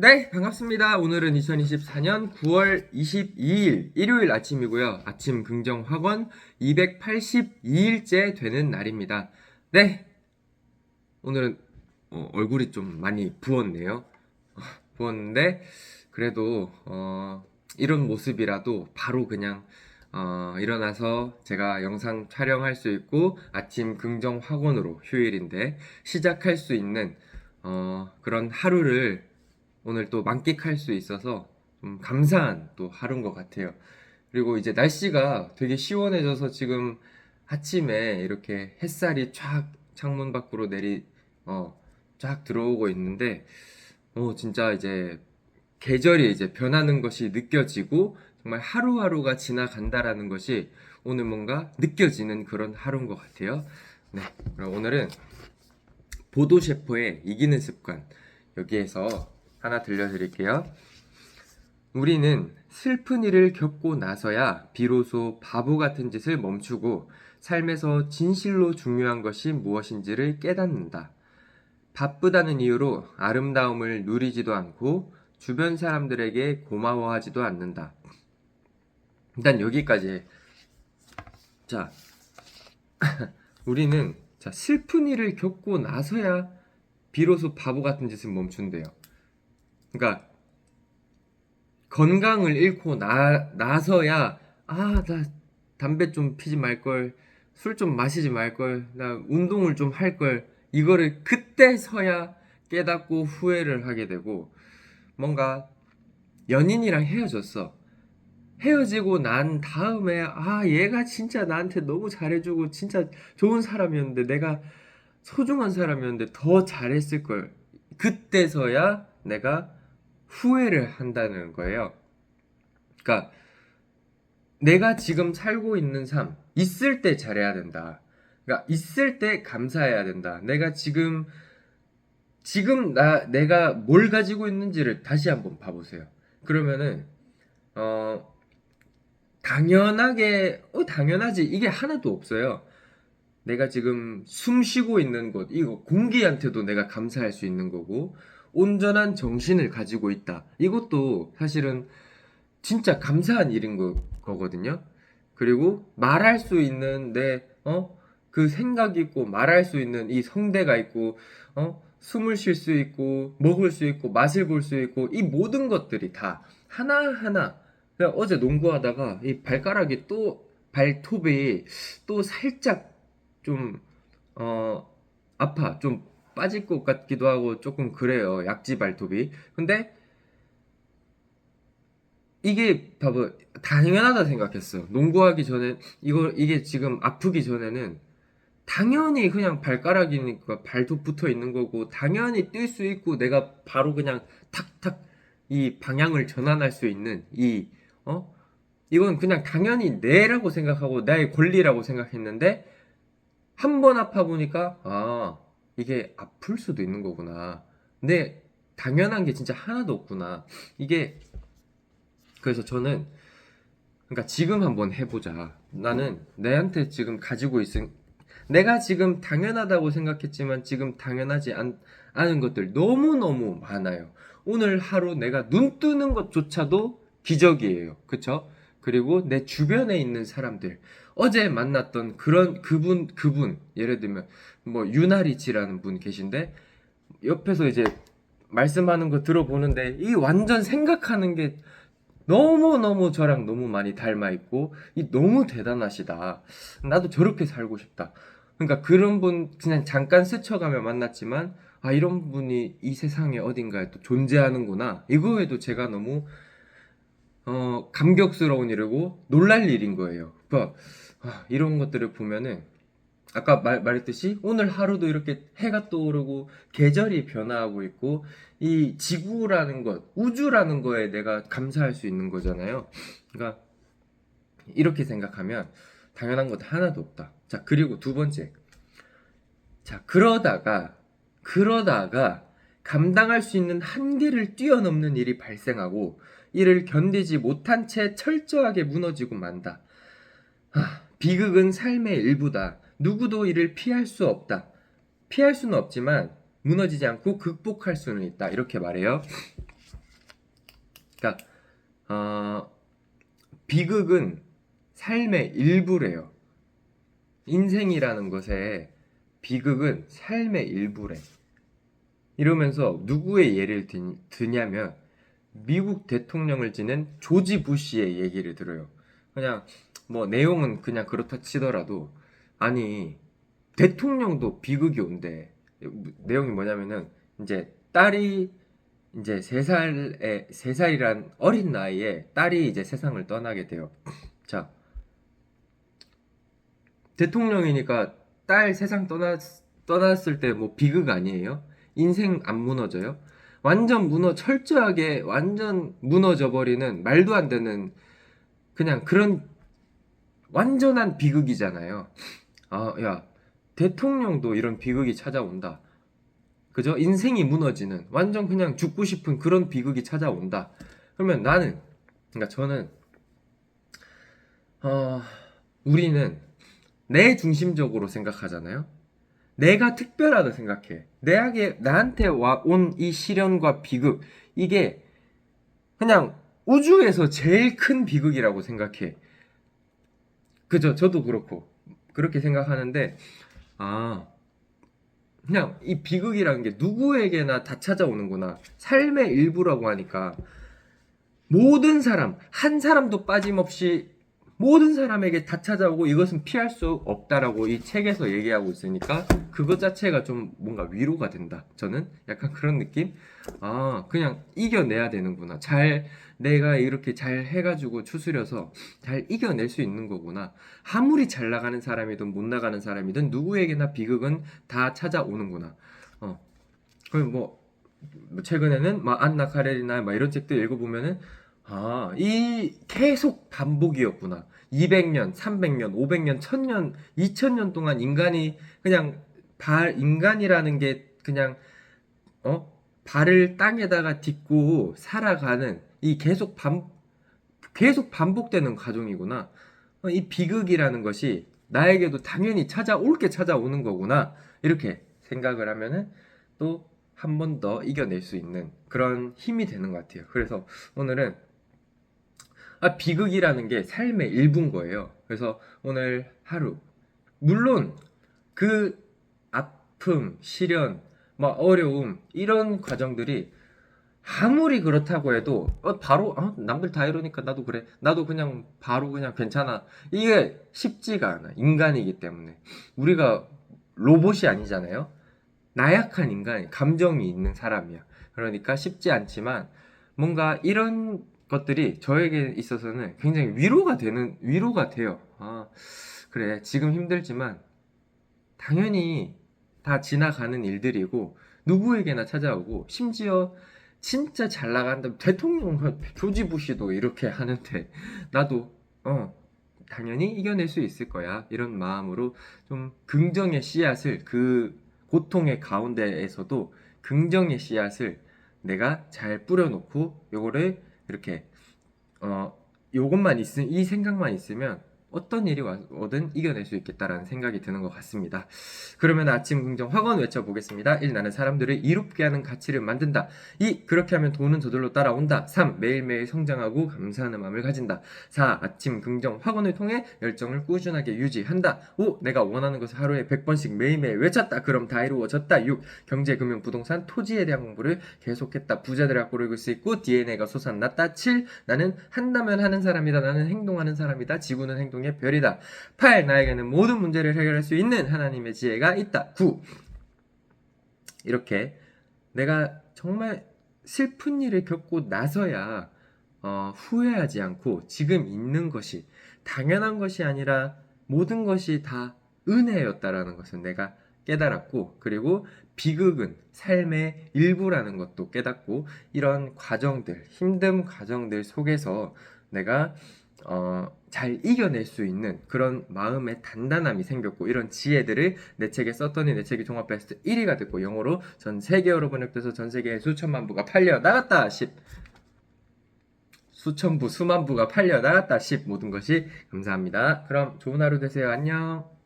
네, 반갑습니다. 오늘은 2024년 9월 22일 일요일 아침이고요. 아침 긍정 학원 282일째 되는 날입니다. 네, 오늘은 어, 얼굴이 좀 많이 부었네요. 어, 부었는데 그래도 어, 이런 모습이라도 바로 그냥 어, 일어나서 제가 영상 촬영할 수 있고 아침 긍정 학원으로 휴일인데 시작할 수 있는 어, 그런 하루를 오늘 또 만끽할 수 있어서 좀 감사한 또 하루인 것 같아요. 그리고 이제 날씨가 되게 시원해져서 지금 아침에 이렇게 햇살이 쫙 창문 밖으로 내리 어, 쫙 들어오고 있는데 어, 진짜 이제 계절이 이제 변하는 것이 느껴지고 정말 하루하루가 지나간다라는 것이 오늘 뭔가 느껴지는 그런 하루인 것 같아요. 네, 그럼 오늘은 보도 셰퍼의 이기는 습관 여기에서 하나 들려드릴게요. 우리는 슬픈 일을 겪고 나서야 비로소 바보 같은 짓을 멈추고 삶에서 진실로 중요한 것이 무엇인지를 깨닫는다. 바쁘다는 이유로 아름다움을 누리지도 않고 주변 사람들에게 고마워하지도 않는다. 일단 여기까지. 자, 우리는 자, 슬픈 일을 겪고 나서야 비로소 바보 같은 짓을 멈춘대요. 그러니까 건강을 잃고 나, 나서야 아, 나 담배 좀 피지 말걸, 술 좀 마시지 말걸, 나 운동을 좀 할 걸, 이거를 그때서야 깨닫고 후회를 하게 되고, 뭔가 연인이랑 헤어졌어. 헤어지고 난 다음에, 아, 얘가 진짜 나한테 너무 잘해주고, 진짜 좋은 사람이었는데, 내가 소중한 사람이었는데 더 잘했을 걸. 그때서야 내가 후회를 한다는 거예요. 그러니까 내가 지금 살고 있는 삶 있을 때 잘해야 된다. 그러니까 있을 때 감사해야 된다. 내가 지금 지금 나 내가 뭘 가지고 있는지를 다시 한번 봐보세요. 그러면은 어 당연하게 어 당연하지 이게 하나도 없어요. 내가 지금 숨 쉬고 있는 곳 이거 공기한테도 내가 감사할 수 있는 거고 온전한 정신을 가지고 있다. 이것도 사실은 진짜 감사한 일인 거, 거거든요. 그리고 말할 수 있는 내, 어? 그 생각이 있고 말할 수 있는 이 성대가 있고, 어? 숨을 쉴 수 있고, 먹을 수 있고, 맛을 볼 수 있고, 이 모든 것들이 다 하나하나, 어제 농구하다가 이 발가락이 또, 발톱이 또 살짝 좀, 어, 아파. 좀 빠질 것 같기도 하고 조금 그래요. 약지 발톱이. 근데 이게 봐봐 당연하다 생각했어. 농구하기 전에 이거 이게 지금 아프기 전에는 당연히 그냥 발가락이니까 발톱 붙어 있는 거고 당연히 뛸 수 있고 내가 바로 그냥 탁탁 이 방향을 전환할 수 있는 이 어? 이건 그냥 당연히 내라고 생각하고 나의 권리라고 생각했는데 한 번 아파 보니까 아 이게 아플 수도 있는 거구나. 근데 당연한 게 진짜 하나도 없구나. 이게 그래서 저는 그러니까 지금 한번 해보자. 나는 내한테 지금 가지고 있은 내가 지금 당연하다고 생각했지만 지금 당연하지 않, 않은 것들 너무너무 많아요. 오늘 하루 내가 눈 뜨는 것조차도 기적이에요. 그쵸? 그리고 내 주변에 있는 사람들 어제 만났던 그런 그분 그분 예를 들면 뭐 유나리치라는 분 계신데 옆에서 이제 말씀하는 거 들어보는데 이 완전 생각하는 게 너무너무 저랑 너무 많이 닮아 있고 이 너무 대단하시다. 나도 저렇게 살고 싶다. 그러니까 그런 분 그냥 잠깐 스쳐가며 만났지만 아 이런 분이 이 세상에 어딘가에 또 존재하는구나. 이거에도 제가 너무 어 감격스러운 일이고 놀랄 일인 거예요. 그러니까 아, 이런 것들을 보면은 아까 말, 말했듯이 오늘 하루도 이렇게 해가 떠오르고 계절이 변화하고 있고 이 지구라는 것, 우주라는 거에 내가 감사할 수 있는 거잖아요. 그러니까 이렇게 생각하면 당연한 것 하나도 없다. 자, 그리고 두 번째. 자, 그러다가 그러다가 감당할 수 있는 한계를 뛰어넘는 일이 발생하고 이를 견디지 못한 채 철저하게 무너지고 만다. 하, 비극은 삶의 일부다. 누구도 이를 피할 수 없다. 피할 수는 없지만 무너지지 않고 극복할 수는 있다. 이렇게 말해요. 그러니까 어, 비극은 삶의 일부래요. 인생이라는 것에 비극은 삶의 일부래. 이러면서 누구의 예를 드, 드냐면 미국 대통령을 지낸 조지 부시의 얘기를 들어요. 그냥 뭐 내용은 그냥 그렇다 치더라도 아니 대통령도 비극이 온대. 내용이 뭐냐면은 이제 딸이 이제 세 살에 세 살이란 어린 나이에 딸이 이제 세상을 떠나게 돼요. 자 대통령이니까 딸 세상 떠났 떠났을 때 뭐 비극 아니에요? 인생 안 무너져요? 완전 무너 철저하게 완전 무너져 버리는 말도 안 되는 그냥 그런 완전한 비극이잖아요. 아, 야, 대통령도 이런 비극이 찾아온다. 그죠? 인생이 무너지는 완전 그냥 죽고 싶은 그런 비극이 찾아온다. 그러면 나는 그러니까 저는 어, 우리는 내 중심적으로 생각하잖아요. 내가 특별하다 생각해. 내에게 나한테 온이 시련과 비극 이게 그냥 우주에서 제일 큰 비극이라고 생각해. 그죠? 저도 그렇고 그렇게 생각하는데 아 그냥 이 비극이라는 게 누구에게나 다 찾아오는구나. 삶의 일부라고 하니까 모든 사람 한 사람도 빠짐없이 모든 사람에게 다 찾아오고 이것은 피할 수 없다라고 이 책에서 얘기하고 있으니까 그것 자체가 좀 뭔가 위로가 된다. 저는 약간 그런 느낌? 아, 그냥 이겨내야 되는구나. 잘, 내가 이렇게 잘 해가지고 추스려서 잘 이겨낼 수 있는 거구나. 아무리 잘 나가는 사람이든 못 나가는 사람이든 누구에게나 비극은 다 찾아오는구나. 어. 그럼 뭐, 뭐 최근에는 막 안나 카레리나 막 이런 책들 읽어보면은 아, 이 계속 반복이었구나. 200년, 300년, 500년, 1000년, 2000년 동안 인간이 그냥 발, 인간이라는 게 그냥, 어? 발을 땅에다가 딛고 살아가는 이 계속 반, 계속 반복되는 과정이구나. 어, 이 비극이라는 것이 나에게도 당연히 찾아올 게 찾아오는 거구나. 이렇게 생각을 하면은 또 한 번 더 이겨낼 수 있는 그런 힘이 되는 것 같아요. 그래서 오늘은 아, 비극이라는 게 삶의 일부인 거예요. 그래서 오늘 하루 물론 그 아픔, 시련, 막 어려움 이런 과정들이 아무리 그렇다고 해도 어, 바로 어, 남들 다 이러니까 나도 그래. 나도 그냥 바로 그냥 괜찮아. 이게 쉽지가 않아. 인간이기 때문에 우리가 로봇이 아니잖아요. 나약한 인간, 감정이 있는 사람이야. 그러니까 쉽지 않지만 뭔가 이런 것들이 저에게 있어서는 굉장히 위로가 되는 위로가 돼요. 아, 그래. 지금 힘들지만 당연히 다 지나가는 일들이고 누구에게나 찾아오고 심지어 진짜 잘 나간다 대통령 조지 부시도 이렇게 하는데 나도 어 당연히 이겨낼 수 있을 거야 이런 마음으로 좀 긍정의 씨앗을 그 고통의 가운데에서도 긍정의 씨앗을 내가 잘 뿌려놓고 요거를 이렇게 어 요것만 있으면 이 생각만 있으면 어떤 일이 와든 이겨낼 수 있겠다라는 생각이 드는 것 같습니다. 그러면 아침 긍정 확언 외쳐보겠습니다. 1. 나는 사람들을 이롭게 하는 가치를 만든다. 2. 그렇게 하면 돈은 저절로 따라온다. 3. 매일매일 성장하고 감사하는 마음을 가진다. 4. 아침 긍정 확언을 통해 열정을 꾸준하게 유지한다. 5. 내가 원하는 것을 하루에 100번씩 매일매일 외쳤다. 그럼 다 이루어졌다. 6. 경제, 금융, 부동산, 토지에 대한 공부를 계속했다. 부자들의 학고를 읽을 수 있고 DNA가 솟아났다. 7. 나는 한다면 하는 사람이다. 나는 행동하는 사람이다. 지구는 행동 행동의 별이다. 8. 나에게는 모든 문제를 해결할 수 있는 하나님의 지혜가 있다. 9. 이렇게 내가 정말 슬픈 일을 겪고 나서야 어, 후회하지 않고 지금 있는 것이 당연한 것이 아니라 모든 것이 다 은혜였다라는 것을 내가 깨달았고 그리고 비극은 삶의 일부라는 것도 깨닫고 이런 과정들 힘든 과정들 속에서 내가 어, 잘 이겨낼 수 있는 그런 마음의 단단함이 생겼고 이런 지혜들을 내 책에 썼더니 내 책이 종합 베스트 1위가 됐고 영어로 전 세계어로 번역돼서 전 세계에 수천만 부가 팔려 나갔다 10 수천 부 수만 부가 팔려 나갔다 10 모든 것이 감사합니다. 그럼 좋은 하루 되세요. 안녕.